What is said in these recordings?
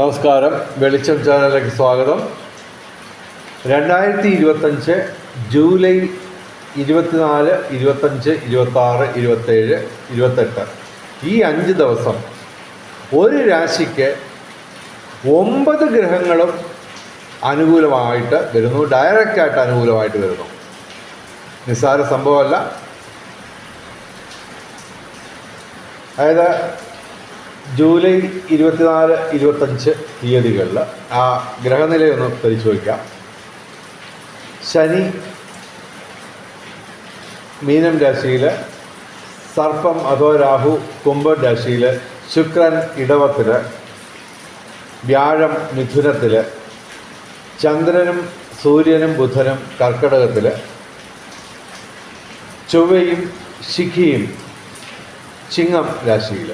നമസ്കാരം. വെളിച്ചം ചാനലിലേക്ക് സ്വാഗതം. രണ്ടായിരത്തി ഇരുപത്തഞ്ച് ജൂലൈ ഇരുപത്തിനാല് ഇരുപത്തഞ്ച് ഇരുപത്താറ് ഇരുപത്തേഴ് ഇരുപത്തെട്ട്. ഈ അഞ്ച് ദിവസം ഒരു രാശിക്ക് ഒമ്പത് ഗ്രഹങ്ങളും അനുകൂലമായിട്ട് വരുന്നു. ഡയറക്റ്റായിട്ട് അനുകൂലമായിട്ട് വരുന്നു. നിസ്സാര സംഭവമല്ല. അതായത് ജൂലൈ ഇരുപത്തിനാല് ഇരുപത്തഞ്ച് തീയതികളിൽ ആ ഗ്രഹനിലയൊന്ന് പരിശോധിക്കാം. ശനി മീനം രാശിയിൽ സർപ്പം അഥവാ രാഹു കുംഭം രാശിയിൽ ശുക്രൻ ഇടവത്തിൽ വ്യാഴം മിഥുനത്തിൽ ചന്ദ്രനും സൂര്യനും ബുധനും കർക്കിടകത്തിൽ ചൊവ്വയും ശിഖിയും ചിങ്ങം രാശിയിൽ.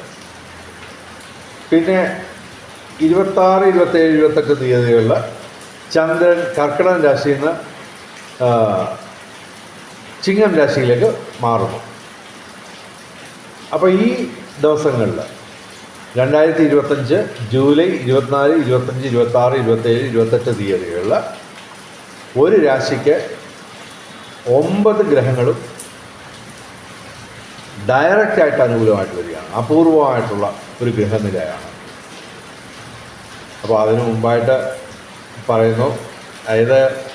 പിന്നെ ഇരുപത്താറ് ഇരുപത്തേഴ് ഇരുപത്തെട്ട് തീയതികളിൽ ചന്ദ്രൻ കർക്കിടകം രാശിയിൽ നിന്ന് ചിങ്ങം രാശിയിലേക്ക് മാറുന്നു. അപ്പോൾ ഈ ദിവസങ്ങളിൽ രണ്ടായിരത്തി ഇരുപത്തഞ്ച് ജൂലൈ ഇരുപത്തിനാല് ഇരുപത്തഞ്ച് ഇരുപത്താറ് ഇരുപത്തേഴ് ഇരുപത്തെട്ട് തീയതികളിൽ ഒരു രാശിക്ക് ഒമ്പത് ഗ്രഹങ്ങളും ഡയറക്റ്റായിട്ട് അനുകൂലമായിട്ട് വരികയാണ്. അപൂർവമായിട്ടുള്ള ഒരു ഗ്രഹനിലയാണ് അപ്പോൾ അതിനു മുമ്പായിട്ട് പറയുന്നു അതായത്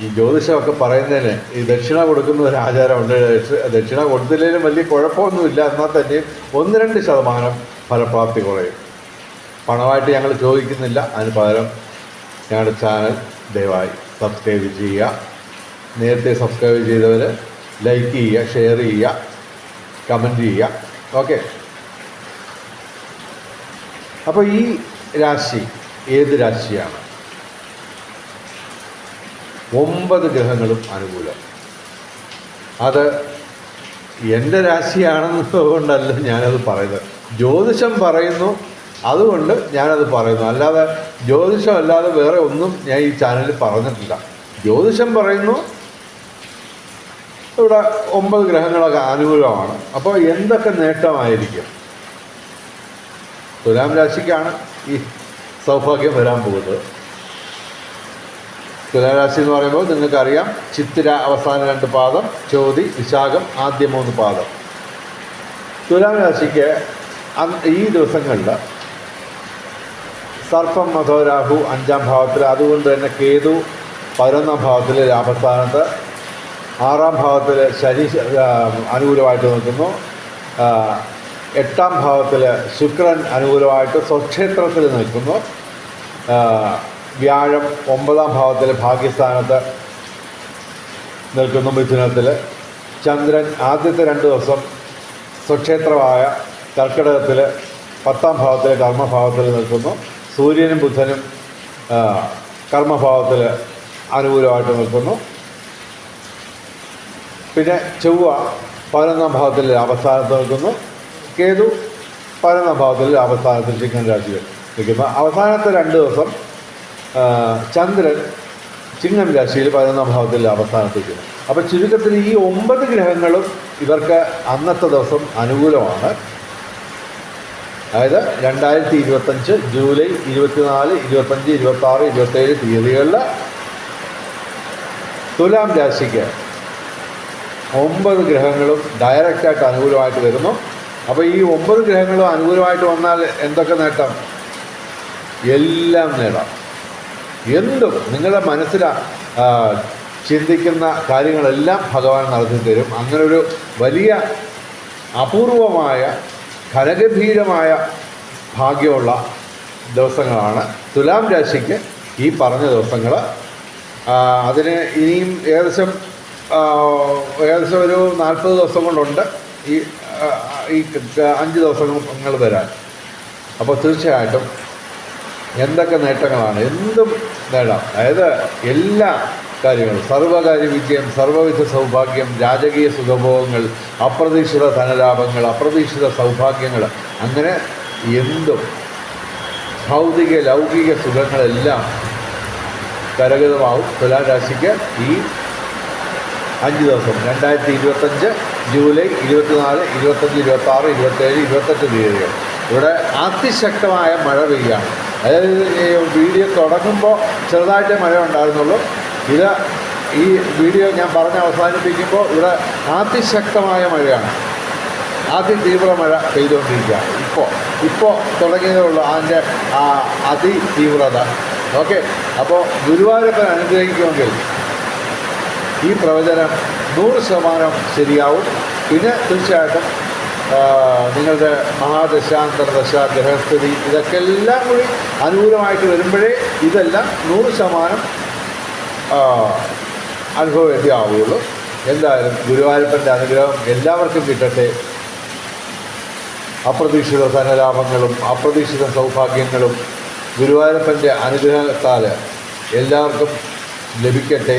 ഈ ജ്യോതിഷമൊക്കെ പറയുന്നതിന് ഈ ദക്ഷിണ കൊടുക്കുന്ന ഒരു ആചാരമുണ്ട്. ദക്ഷ- ദക്ഷിണ കൊടുത്തില്ലെങ്കിലും വലിയ കുഴപ്പമൊന്നുമില്ല. എന്നാൽ തന്നെയും ഒന്ന് രണ്ട് ശതമാനം ഫലപ്രാപ്തി കുറയും. പണമായിട്ട് ഞങ്ങൾ ചോദിക്കുന്നില്ല. അതിന് പകരം ഞങ്ങളുടെ ചാനൽ ദയവായി സബ്സ്ക്രൈബ് ചെയ്യുക. നേരത്തെ സബ്സ്ക്രൈബ് ചെയ്തവർ ലൈക്ക് ചെയ്യുക ഷെയർ ചെയ്യുക കമന്റ് ചെയ്യുക. ഓക്കെ. അപ്പോൾ ഈ രാശി ഏത് രാശിയാണ്? ഒമ്പത് ഗ്രഹങ്ങളും അനുകൂലം. അത് എന്റെ രാശിയാണെന്നതുകൊണ്ടല്ല ഞാനത് പറയുന്നത്. ജ്യോതിഷം പറയുന്നു അതുകൊണ്ട് ഞാനത് പറയുന്നു. അല്ലാതെ ജ്യോതിഷം അല്ലാതെ വേറെ ഒന്നും ഞാൻ ഈ ചാനലിൽ പറഞ്ഞിട്ടില്ല. ജ്യോതിഷം പറയുന്നു ഇവിടെ ഒമ്പത് ഗ്രഹങ്ങളൊക്കെ അനുകൂലമാണ്. അപ്പോൾ എന്തൊക്കെ നേട്ടമായിരിക്കും? തുലാം രാശിക്കാണ് ഈ സൗഭാഗ്യം വരാൻ പോകുന്നത്. തുലാം തുലാരാശി എന്ന് പറയുമ്പോൾ നിങ്ങൾക്കറിയാം ചിത്തിര അവസാന രണ്ട് പാദം ചോതി വിശാഖം ആദ്യ മൂന്ന് പാദം. തുലാം രാശിക്ക് ഈ ദിവസങ്ങളിൽ സർപ്പം മധോ രാഹു അഞ്ചാം ഭാവത്തിൽ അതുകൊണ്ട് തന്നെ കേതു പതിനൊന്നാം ഭാവത്തിൽ ലാഭസ്ഥാനത്ത് ആറാം ഭാവത്തിൽ ശനി അനുകൂലമായിട്ട് നിൽക്കുന്നു. എട്ടാം ഭാവത്തിൽ ശുക്രൻ അനുകൂലമായിട്ട് സ്വക്ഷേത്രത്തിൽ നിൽക്കുന്നു. വ്യാഴം ഒമ്പതാം ഭാവത്തിൽ ഭാഗ്യസ്ഥാനത്ത് നിൽക്കുന്നു മിഥുനത്തിൽ ചന്ദ്രൻ ആദ്യത്തെ രണ്ട് ദിവസം സ്വക്ഷേത്രമായ കർക്കിടകത്തിൽ പത്താം ഭാവത്തിൽ കർമ്മഭാവത്തിൽ നിൽക്കുന്നു. സൂര്യനും ബുധനും കർമ്മഭാവത്തിൽ അനുകൂലമായിട്ട് നിൽക്കുന്നു. പിന്നെ ചൊവ്വ പതിനൊന്നാം ഭാവത്തിൽ അവസാനത്ത് നിൽക്കുന്നു. കേതു പതിനൊന്നാം ഭാവത്തിൽ അവസാനത്തിൽ ചിങ്ങൻ രാശിയിൽ നിൽക്കുന്നു അവസാനത്തെ രണ്ട് ദിവസം ചന്ദ്രൻ ചിങ്ങം രാശിയിൽ പതിനൊന്നാം ഭാവത്തിൽ അവസാനത്തിരിക്കുന്നു അപ്പോൾ ചുരുക്കത്തിൽ ഈ ഒമ്പത് ഗ്രഹങ്ങളും ഇവർക്ക് അന്നത്തെ ദിവസം അനുകൂലമാണ്. അതായത് രണ്ടായിരത്തി ഇരുപത്തഞ്ച് ജൂലൈ ഇരുപത്തിനാല് ഇരുപത്തഞ്ച് ഇരുപത്താറ് ഇരുപത്തേഴ് തീയതികളിൽ തുലാം രാശിക്ക് ഒമ്പത് ഗ്രഹങ്ങളും ഡയറക്റ്റായിട്ട് അനുകൂലമായിട്ട് വരുന്നു. അപ്പോൾ ഈ ഒമ്പത് ഗ്രഹങ്ങളും അനുകൂലമായിട്ട് വന്നാൽ എന്തൊക്കെ നേട്ടം? എല്ലാം നേടാം. എന്തും നിങ്ങളുടെ മനസ്സിൽ ചിന്തിക്കുന്ന കാര്യങ്ങളെല്ലാം ഭഗവാൻ നടത്തി തരും. അങ്ങനെ ഒരു വലിയ അപൂർവമായ ഘനഗംഭീരമായ ഭാഗ്യമുള്ള ദിവസങ്ങളാണ്. തുലാം രാശിക്ക് ഈ പറഞ്ഞ ദിവസങ്ങൾ അതിന് ഇനിയും ഏകദേശം ഏകദേശം ഒരു നാൽപ്പത് ദിവസം കൊണ്ടുണ്ട്. ഈ ഈ അഞ്ച് ദിവസങ്ങൾ വരാൻ. അപ്പോൾ തീർച്ചയായിട്ടും എന്തൊക്കെ നേട്ടങ്ങളാണ്? എന്തും നേടാം. അതായത് എല്ലാ കാര്യങ്ങളും. സർവകാര്യ വിജയം സർവവിധ സൗഭാഗ്യം രാജകീയ സുഖഭോഗങ്ങൾ അപ്രതീക്ഷിത ധനലാഭങ്ങൾ അപ്രതീക്ഷിത സൗഭാഗ്യങ്ങൾ അങ്ങനെ എന്തും ഭൗതിക ലൗകിക സുഖങ്ങളെല്ലാം കരഗതമാവും തുലാരാശിക്ക് ഈ അഞ്ച് ദിവസം. രണ്ടായിരത്തി ഇരുപത്തഞ്ച് ജൂലൈ ഇരുപത്തിനാല് ഇരുപത്തഞ്ച് ഇരുപത്താറ് ഇരുപത്തേഴ് ഇരുപത്തെട്ട് തീയതികൾ ഇവിടെ അതിശക്തമായ മഴ പെയ്യാണ്. അതായത് വീഡിയോ തുടങ്ങുമ്പോൾ ചെറുതായിട്ടേ മഴ ഉണ്ടായിരുന്നുള്ളൂ. ഇത് ഈ വീഡിയോ ഞാൻ പറഞ്ഞ് അവസാനിപ്പിക്കുമ്പോൾ ഇവിടെ അതിശക്തമായ മഴയാണ്. അതിതീവ്ര മഴ പെയ്തുകൊണ്ടിരിക്കുക ഇപ്പോൾ ഇപ്പോൾ തുടങ്ങിയതേ ഉള്ളൂ അതിന്റെ ആ അതിതീവ്രത. ഓക്കെ. അപ്പോൾ ഗുരുവായൂരപ്പൻ അനുഗ്രഹിക്കുമെങ്കിൽ ഈ പ്രവചനം നൂറ് ശതമാനം ശരിയാവും. പിന്നെ തീർച്ചയായിട്ടും നിങ്ങളുടെ മഹാദശാന്തരദശ ഗ്രഹസ്ഥിതി ഇതൊക്കെ എല്ലാം കൂടി അനുകൂലമായിട്ട് വരുമ്പോഴേ ഇതെല്ലാം നൂറ് ശതമാനം അനുഭവവേദ്യമാവുകയുള്ളൂ എന്തായാലും ഗുരുവായൂരപ്പന്റെ അനുഗ്രഹം എല്ലാവർക്കും കിട്ടട്ടെ. അപ്രതീക്ഷിത ധനലാഭങ്ങളും അപ്രതീക്ഷിത സൗഭാഗ്യങ്ങളും ഗുരുവായൂരപ്പന്റെ അനുഗ്രഹത്താൽ എല്ലാവർക്കും ലഭിക്കട്ടെ.